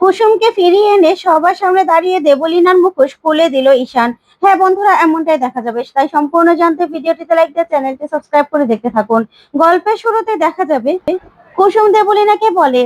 কুসুমকে ফিরিয়ে এনে সবার সামনে দাঁড়িয়ে দেবলিনার মুখোশ খুলে দিল ঈশান। হ্যাঁ বন্ধুরা, এমনটাই দেখা যাবে। তাই সম্পূর্ণ জানতে ভিডিওটিতে লাইক দিয়ে চ্যানেলটি সাবস্ক্রাইব করে দেখতে থাকুন। গল্পের শুরুতে দেখা যাবে, কুসুম দেবলিনাকে বলে,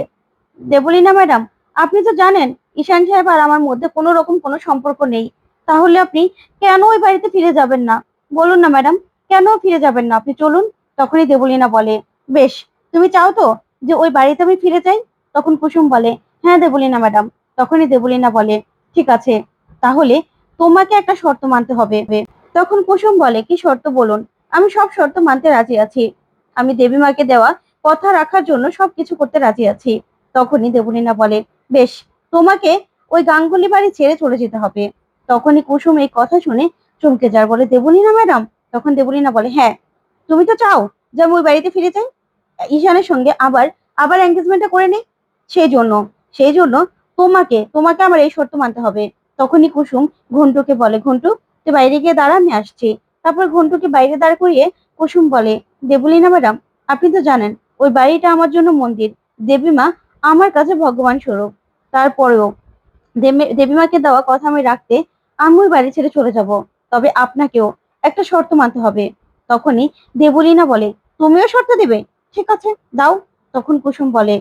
দেবলিনা ম্যাডাম, আপনি তো জানেন, ঈশান সাহেব আর আমার মধ্যে কোনো রকম কোনো সম্পর্ক নেই। তাহলে আপনি কেন ওই বাড়িতে ফিরে যাবেন না? বলুন না ম্যাডাম, কেন ফিরে যাবেন না? আপনি চলুন। তখনই দেবলিনা বলে, বেশ, তুমি চাও তো যে ওই বাড়িতে আমি ফিরে যাই? তখন কুসুম বলে হ্যাঁ দেবলিনা ম্যাডাম তখনই দেবলিনা বলে, ঠিক আছে, তাহলে তোমাকে একটা শর্ত মানতে হবে। তখন কুসুম বলে, কি শর্ত বলুন? আমি সব শর্ত মানতে রাজি আছি। আমি দেবীমাকে দেওয়া, কথা রাখার জন্য সবকিছু করতে রাজি আছি। তখনই দেবলিনা বলে, বেশ, তোমাকে ওই গাঙ্গুলি বাড়ি ছেড়ে চলে যেতে হবে। তখনই কুসুম এই কথা শুনে চমকে যায়, বলে, দেবলিনা ম্যাডাম তখন দেবলিনা বলে হ্যাঁ তুমি তো চাও যে আমি ওই বাড়িতে ফিরে যাই? ঈশানের সঙ্গে আবার আবার এঙ্গেজমেন্টটা করে নেই? সেই জন্য। সেই জন্য তোমাকে তোমাকে আমার এই শর্ত মানতে হবে। তখনই কুসুম ঘন্টুকে বলে, ঘন্টু, তুই বাইরে গিয়ে দাঁড়া, আমি আসছি। তারপর ঘন্টুকে বাইরে দাঁড় করিয়ে কুসুম বলে, দেবলিনা ম্যাডাম, আপনি তো জানেন, ওই বাড়িটা আমার জন্য মন্দির। দেবীমা আমার কাছে ভগবান স্বরূপ। তারপরেও দেবী- দেবীমাকে দেওয়া কথা আমি রাখতে আমি ওই বাড়ি ছেড়ে চলে যাব। তবে আপনাকেও একটা শর্ত মানতে হবে। তখনই দেবলিনা বলে, তুমিও শর্ত দেবে? ঠিক আছে, দাও। তখন কুসুম বলে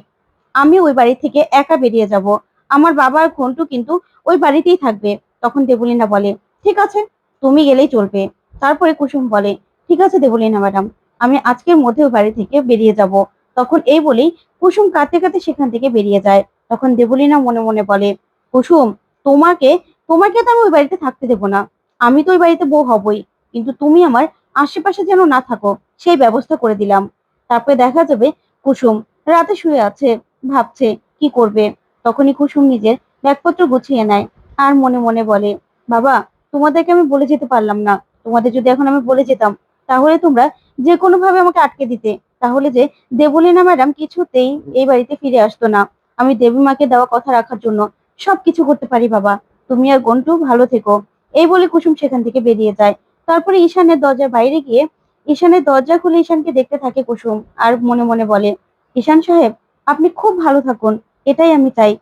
আমি ওই বাড়ি থেকে একা বেরিয়ে যাব। আমার বাবার ঘন্টু কিন্তু ওই বাড়িতেই থাকবে। তখন দেবলিনা বলে, ঠিক আছে, তুমি গেলেই চলবে। তারপরে কুসুম বলে, ঠিক আছে দেবলিনা ম্যাডাম, আমি আজকের মধ্যে ওই বাড়ি থেকে বেরিয়ে যাব। তখন এই বলেই কুসুম কাঁদতে কাঁদতে সেখান থেকে বেরিয়ে যায়। তখন দেবলিনা মনে মনে বলে, কুসুম, তোমাকে তোমাকে তো আমি ওই বাড়িতে থাকতে দেবো না। আমি তো ওই বাড়িতে বউ হবই, কিন্তু তুমি আমার আশেপাশে যেন না থাকো, সেই ব্যবস্থা করে দিলাম। তারপরে দেখা যাবে কুসুম রাতে শুয়ে আছে। ভাবছে, কি করবে? তখনই কুসুম নিজের ব্যাগপত্র গুছিয়ে নেয় আর মনে মনে বলে, বাবা, তোমাদেরকে আমি বলে যেতে পারলাম না। তোমাদের যদি এখন আমি বলে যেতাম, তাহলে তোমরা যে কোনো ভাবে আমাকে আটকে দিতে। তাহলে যে দেবলীনা ম্যাডাম কিছুতেই এই বাড়িতে ফিরে আসতো না। আমি দেবী মাকে দেওয়া কথা রাখার জন্য সবকিছু করতে পারি, বাবা। তুমি আর গন্টু ভালো থেকো। এই বলে কুসুম সেখান থেকে বেরিয়ে যায়। তারপরে ঈশানের দরজার বাইরে গিয়ে, ঈশানের দরজা খুলে ঈশানকে দেখতে থাকে কুসুম আর মনে মনে বলে, ঈশান সাহেব আপনি খুব ভালো থাকুন, এটাই আমি চাই।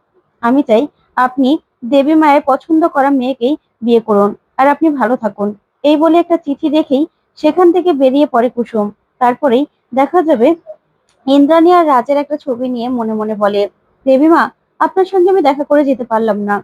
আমি চাই আপনি দেবী মায়ের পছন্দ করা মেয়েকেই বিয়ে করুন, আর আপনি ভালো থাকুন। এই বলে একটা চিঠি দেখেই সেখান থেকে বেরিয়ে পড়ে কুসুম। তারপরেই দেখা যাবে ইন্দ্রাণী আর রাজের একটা ছবি নিয়ে মনে মনে বলে দেবীমা আপনার সঙ্গে আমি দেখা করে যেতে পারলাম না।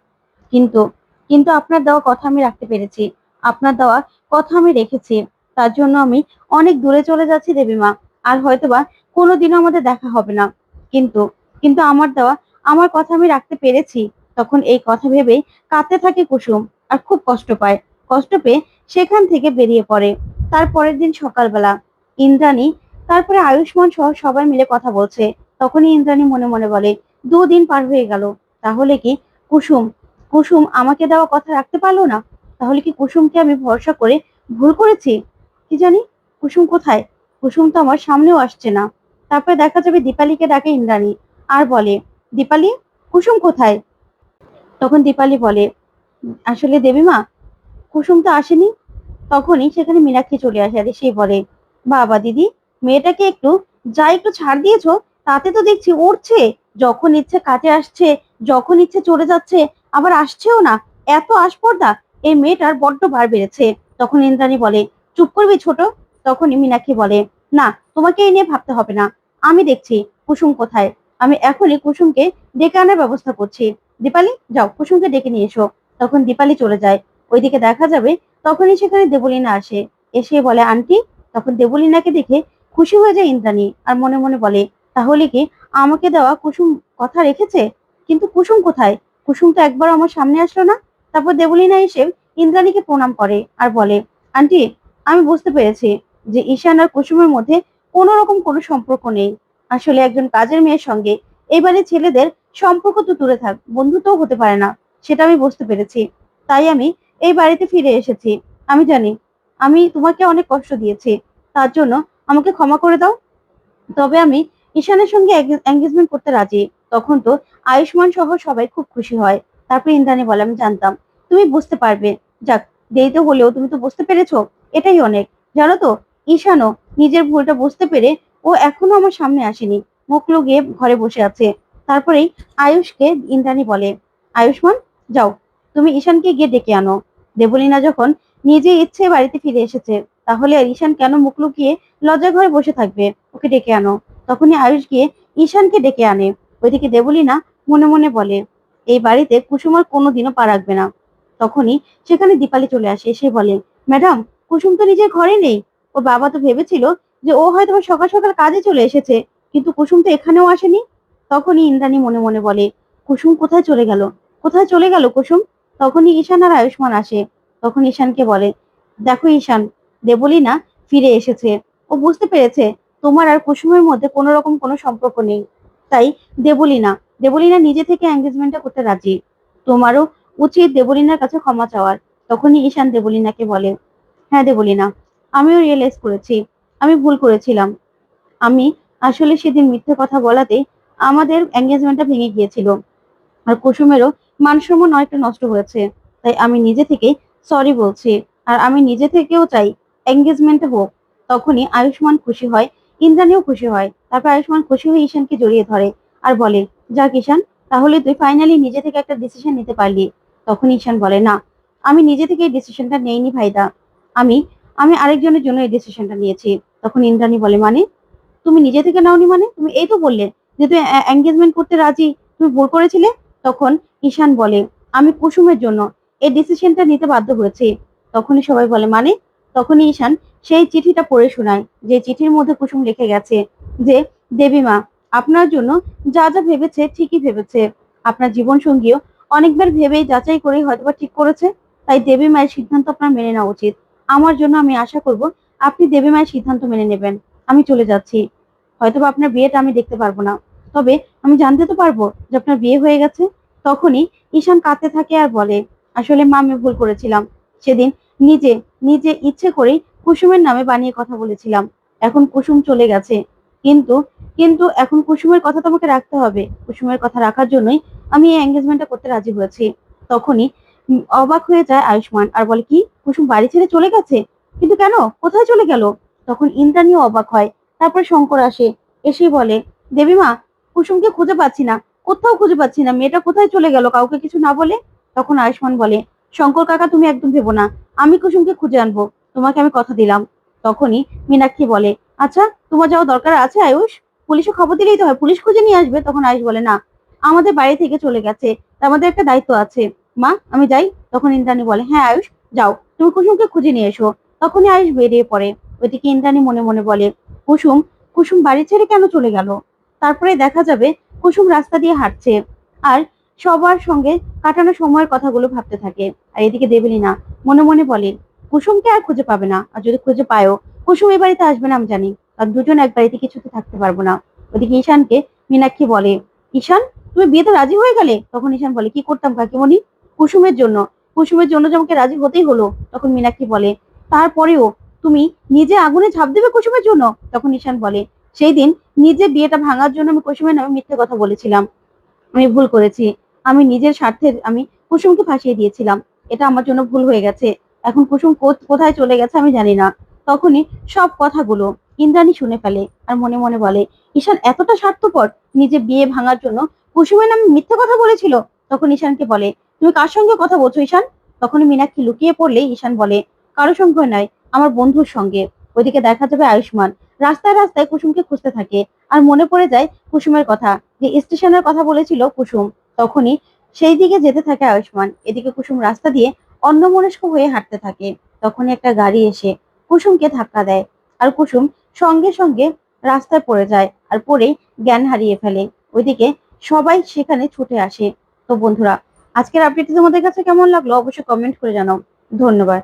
কিন্তু কিন্তু আপনার দেওয়া কথা আমি রাখতে পেরেছি। আপনার দেওয়া কথা আমি রেখেছি। তার জন্য আমি অনেক দূরে চলে যাচ্ছি দেবীমা আর হয়তোবা কোনোদিনও আমাদের দেখা হবে না। কিন্তু কিন্তু আমার দেওয়া, আমার কথা আমি রাখতে পেরেছি। তখন এই কথা ভেবেই কাঁদতে থাকে কুসুম আর খুব কষ্ট পায়। কষ্ট পেয়ে সেখান থেকে বেরিয়ে পড়ে। তার পরের দিন সকালবেলা ইন্দ্রাণী, তারপরে আয়ুষ্মান সহ সবাই মিলে কথা বলছে। তখনই ইন্দ্রাণী মনে মনে বলে, দুদিন পার হয়ে গেল। তাহলে কি কুসুম কুসুম আমাকে দেওয়া কথা রাখতে পারল না? তাহলে কি কুসুমকে আমি ভরসা করে ভুল করেছি? কি জানি? কুসুম কোথায়? কুসুম তো আমার সামনেও আসছে না। তারপরে দেখা যাবে দীপালিকে ডাকে ইন্দ্রাণী। আর বলে, দীপালি, কুসুম কোথায়? তখন দীপালি বলে, আসলে দেবীমা, কুসুম তো আসেনি। তখনই সেখানে মীনাক্ষী চলে আসে আর সেই বলে, বাবা দিদি, মেয়েটাকে একটু, যা একটু ছাড় দিয়েছ, তাতে তো দেখছি উঠছে যখন ইচ্ছে কাজে আসছে, যখন ইচ্ছে চলে যাচ্ছে, আবার আসছেও না। এত আস্পর্ধা এই মেয়েটার বড্ড বার বেড়েছে। তখন ইন্দ্রাণী বলে, চুপ করবি ছোট? তখনই মীনাক্ষী বলে না, তোমাকে এই নিয়ে ভাবতে হবে না। আমি দেখছি কুসুম কোথায়। আমি এখনই কুসুমকে ডেকে আনার ব্যবস্থা করছি। দীপালি, যাও, কুসুমকে ডেকে নিয়ে এসো। তখন দীপালি চলে যায়। ওইদিকে দেখা যাবে তখনই সেখানে দেবলীনা আসে। এসে বলে, আন্টি, তখন দেবলীনাকে দেখে খুশি হয়ে যায় ইন্দ্রাণী আর মনে মনে বলে, তাহলে কি আমাকে দেওয়া কুসুম কথা রেখেছে? কিন্তু কুসুম কোথায়? কুসুম তো একবার আমার সামনে আসলো না? তারপর দেবলীনা এসে ইন্দ্রাণীকে প্রণাম করে আর বলে, আন্টি, আমি বুঝতে পেরেছি। যে ঈশান আর কুসুমের মধ্যে কোনো রকম কোনো সম্পর্ক নেই। আসলে একজন কাজের মেয়ের সঙ্গে এবারে ছেলেদের সম্পর্ক তো দূরে থাক, বন্ধুত্বও হতে পারে না, সেটা আমি বুঝতে পেরেছি। তাই আমি এই বাড়িতে ফিরে এসেছি। আমি জানি, আমি তোমাকে অনেক কষ্ট দিয়েছি। তার জন্য আমাকে ক্ষমা করে দাও। তবে আমি ঈশানের সঙ্গে এঙ্গেজমেন্ট করতে রাজি। তখন তো আয়ুষ্মান সহ সবাই খুব খুশি হয়। তারপর ইন্দ্রাণী বলে, আমি জানতাম। তুমি বুঝতে পারবে। যাক, দেরিতে হলেও তুমি তো বুঝতে পেরেছ। এটাই অনেক। জানো তো ঈশানও নিজের ভুলটা বুঝতে পেরে ও এখনও আমার সামনে আসেনি। মুখ লুকিয়ে ঘরে বসে আছে। তারপরেই আয়ুষকে ইন্দ্রাণী বলে, আয়ুষ্মান, যাও। তুমি ঈশানকে গিয়ে ডেকে আনো। দেবলীনা যখন নিজে ইচ্ছে বাড়িতে ফিরে এসেছে, তাহলে ঈশান কেন মুখ লুকিয়ে লজ্জা ঘরে বসে থাকবে? ওকে ডেকে আনো। তখনই আয়ুষ গিয়ে ঈশানকে ডেকে আনে। ওইদিকে দেবলীনা মনে মনে বলে, এই বাড়িতে কুসুমার কোনোদিনও পা রাখবে না। তখনই সেখানে দীপালি চলে আসে। সে বলে, ম্যাডাম, কুসুম তো নিজের ঘরে নেই। ওর বাবা তো ভেবেছিল যে ও হয়তো সকাল সকাল কাজে চলে এসেছে, কিন্তু কুসুম তো এখানেও আসেনি। তখনই ইন্দ্রাণী মনে মনে বলে, কুসুম কোথায় চলে গেল? কোথায় চলে গেল কুসুম? তখনই ঈশান আর আয়ুষ্মান আসে। তখন ঈশানকে বলে, দেখো ঈশান দেবলীনা ফিরে এসেছে। ও বুঝতে পেরেছে তোমার আর কুসুমের মধ্যে কোনো রকম কোনো সম্পর্ক নেই। তাই দেবলীনা দেবলীনা নিজে থেকে এঙ্গেজমেন্টটা করতে রাজি। তোমারও উচিত দেবলীনার কাছে ক্ষমা চাওয়ার। তখনই ঈশান দেবলীনাকে বলে হ্যাঁ দেবলীনা আমিও রিয়েলাইজ করেছি, আমি ভুল করেছিলাম। আমি আসলে সেদিন মিথ্যে কথা বলাতে আমাদের এঙ্গেজমেন্টটা ভেঙে গিয়েছিল। আর কুসুমেরও মানসম্মান অনেকটা নষ্ট হয়েছে। তাই আমি নিজে থেকে সরি বলছি। আর আমি নিজে থেকেও চাই এঙ্গেজমেন্ট হোক। তখনই আয়ুষ্মান খুশি হয়, ইন্দ্রাণীও খুশি হয়। তারপর আয়ুষ্মান খুশি হয়ে ঈশানকে জড়িয়ে ধরে আর বলে যা কিষান তাহলে তুই ফাইনালি নিজে থেকে একটা ডিসিশন নিতে পারলি। তখন ঈশান বলে, না, আমি নিজে থেকে ডিসিশনটা নেইনি ভাইদা। আমি আমি আরেকজনের জন্য এই ডিসিশনটা নিয়েছি। তখন ইন্দ্রাণী বলে মানে? তুমি নিজে থেকে নাওনি মানে? তুমি এই তো বললে যে তুমি এঙ্গেজমেন্ট করতে রাজি, তুমি ভুল করেছিলে? তখন ঈশান বলে, আমি কুসুমের জন্য এই ডিসিশনটা নিতে বাধ্য হয়েছি। তখনই সবাই বলে মানে? তখনই ঈশান সেই চিঠিটা পড়ে শোনায়, যে চিঠির মধ্যে কুসুম লিখে গেছে যে, দেবী মা, আপনার জন্য যা যা ভেবেছে ঠিকই ভেবেছে। আপনার জীবন সঙ্গীও অনেকবার ভেবেই যাচাই করে হয়তোবা ঠিক করেছে। তাই দেবী মায়ের সিদ্ধান্ত আপনার মেনে নেওয়া উচিত। আমার জন্য আমি আশা করব আপনি দেবী মায়ের সিদ্ধান্ত মেনে নেবেন। আমি চলে যাচ্ছি। হয়তোবা আপনার বিয়েটা আমি দেখতে পারব না। তবে আমি জানতে তো পারব যে আপনার বিয়ে হয়ে গেছে। তখনই ঈশান কাঁদতে থাকে আর বলে, আসলে মা, আমি ভুল করেছিলাম। সেদিন নিজে নিজে ইচ্ছে করেই কুসুমের নামে বানিয়ে কথা বলেছিলাম। এখন কুসুম চলে গেছে। কিন্তু কিন্তু এখন কুসুমের কথা তোমাকে রাখতে হবে। কুসুমের কথা রাখার জন্যই আমি এই এঙ্গেজমেন্টটা করতে রাজি হয়েছি। তখনই অবাক হয়ে যায় আয়ুষ্মান আর বলে, কি? কুসুম বাড়ি ছেড়ে চলে গেছে? কিন্তু কেন? কোথায় চলে গেল? তখন ইন্দ্রাণীও অবাক হয়। তারপর শঙ্কর আসে, এসে বলে দেবীমা কুসুমকে খুঁজে পাচ্ছি না। কোথাও খুঁজে পাচ্ছি না। মেয়েটা কোথায় চলে গেল? কাউকে কিছু না বলে? তখন আয়ুষ্মান বলে, শঙ্কর কাকা, তুমি একদম ভেবো না। আমি কুসুমকে খুঁজে আনব। তোমাকে আমি কথা দিলাম। তখনই মীনাক্ষী বলে আচ্ছা তোমার যাওয়া দরকার আছে আয়ুষ? পুলিশে খবর দিলেই তো হয়। পুলিশ খুঁজে নিয়ে আসবে? তখন আয়ুষ বলে, না, আমাদের বাড়ি থেকে চলে গেছে। আমাদের একটা দায়িত্ব আছে। মা, আমি যাই। তখন ইন্দ্রাণী বলে হ্যাঁ আয়ুষ, যাও। তুমি কুসুমকে খুঁজে নিয়ে এসো। তখনই আয়ুষ বেরিয়ে পড়ে। ওইদিকে ইন্দ্রাণী মনে মনে বলে, কুসুম কুসুম বাড়ি ছেড়ে কেন চলে গেল? তারপরে দেখা যাবে কুসুম রাস্তা দিয়ে হাঁটছে আর সবার সঙ্গে কাটানো সময়ের কথাগুলো ভাবতে থাকে। আর এদিকে দেবেলিনা মনে মনে বলে, কুসুমকে আর খুঁজে পাবে না। আর যদি খুঁজে পায়ও, কুসুম এই বাড়িতে আসবে না, আমি জানি। আর দুজন এক বাড়িতে কিছুতে থাকতে পারব না। ওদিকে ঈশানকে মীনাক্ষী বলে, ঈশান, তুমি বিয়েতে রাজি হয়ে গেলে? তখন ঈশান বলে, কি করতাম কাকিমণি? কুসুমের জন্য কুসুমের জন্য যে আমাকে রাজি হতেই হলো, তখন মীনাক্ষী বলে, তারপরেও তুমি নিজে আগুনে ঝাঁপ দেবে কুসুমের জন্য? তখন ঈশান বলে, সেই দিন নিজে বিয়েটা ভাঙার জন্য আমি কুসুমের নামে মিথ্যে কথা বলেছিলাম। আমি ভুল করেছি। আমি নিজের স্বার্থে আমি কুসুমকে ফাঁসিয়ে দিয়েছিলাম। এটা আমার জন্য ভুল হয়ে গেছে। এখন কুসুম কোথায় চলে গেছে আমি জানি না। তখনই সব কথাগুলো ইন্দ্রাণী শুনে ফেলে আর মনে মনে বলে, ঈশান, এতটা স্বার্থপর নিজে বিয়ে ভাঙার জন্য কুসুমের নামে মিথ্যে কথা বলেছিল? তখন ঈশানকে বলে, তুমি কার সঙ্গে কথা বলছো ঈশান? তখনই মীনাক্ষী লুকিয়ে পড়লে ঈশান বলে, কারও সঙ্গে নয়, আমার বন্ধুর সঙ্গে। ওইদিকে দেখা যাবে আয়ুষ্মান। রাস্তায় রাস্তায় কুসুমকে খুঁজতে থাকে আর মনে পড়ে যায় কুসুমের কথা, যে স্টেশনের কথা বলেছিল কুসুম। তখনই সেই দিকে যেতে থাকে আয়ুষ্মান। এদিকে কুসুম রাস্তা দিয়ে অন্যমনস্ক হয়ে হাঁটতে থাকে। তখনই একটা গাড়ি এসে কুসুমকে ধাক্কা দেয় আর কুসুম সঙ্গে সঙ্গে রাস্তায় পড়ে যায় আর পড়ে জ্ঞান হারিয়ে ফেলে। ওইদিকে সবাই সেখানে ছুটে আসে। তো বন্ধুরা আজকের আপডেটটি তোমাদের কাছে কেমন লাগল অবশ্যই কমেন্ট করে জানাও। ধন্যবাদ।